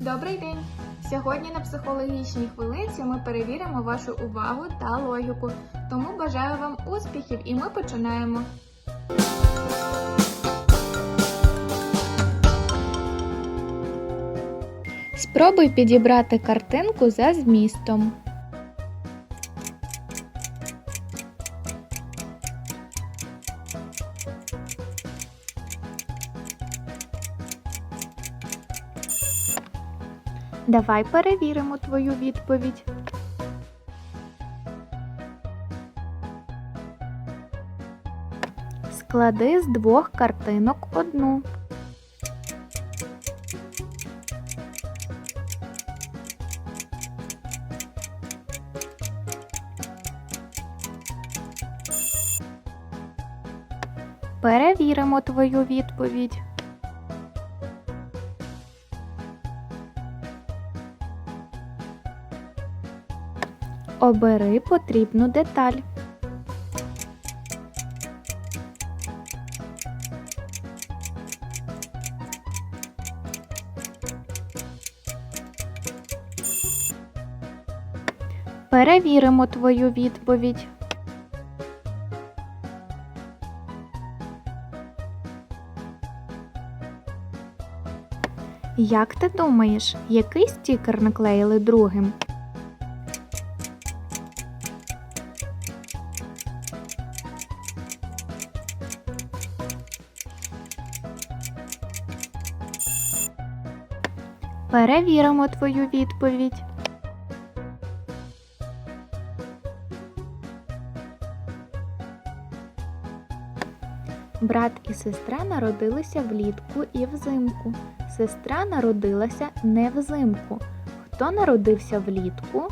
Добрий день! Сьогодні на психологічній хвилинці ми перевіримо вашу увагу та логіку. Тому бажаю вам успіхів і ми починаємо. Спробуй підібрати картинку за змістом. Давай перевіримо твою відповідь. Склади з двох картинок одну. Перевіримо твою відповідь. Обери потрібну деталь. Перевіримо твою відповідь. Як ти думаєш, який стікер наклеїли другим? Перевіримо твою відповідь. Брат і сестра народилися влітку і взимку. Сестра народилася не взимку. Хто народився влітку?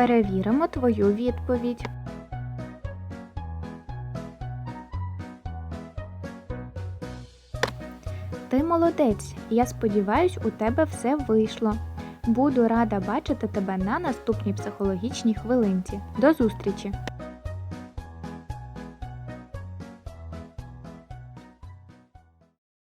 Перевіримо твою відповідь. Ти молодець. Я сподіваюсь, у тебе все вийшло. Буду рада бачити тебе на наступній психологічній хвилинці. До зустрічі!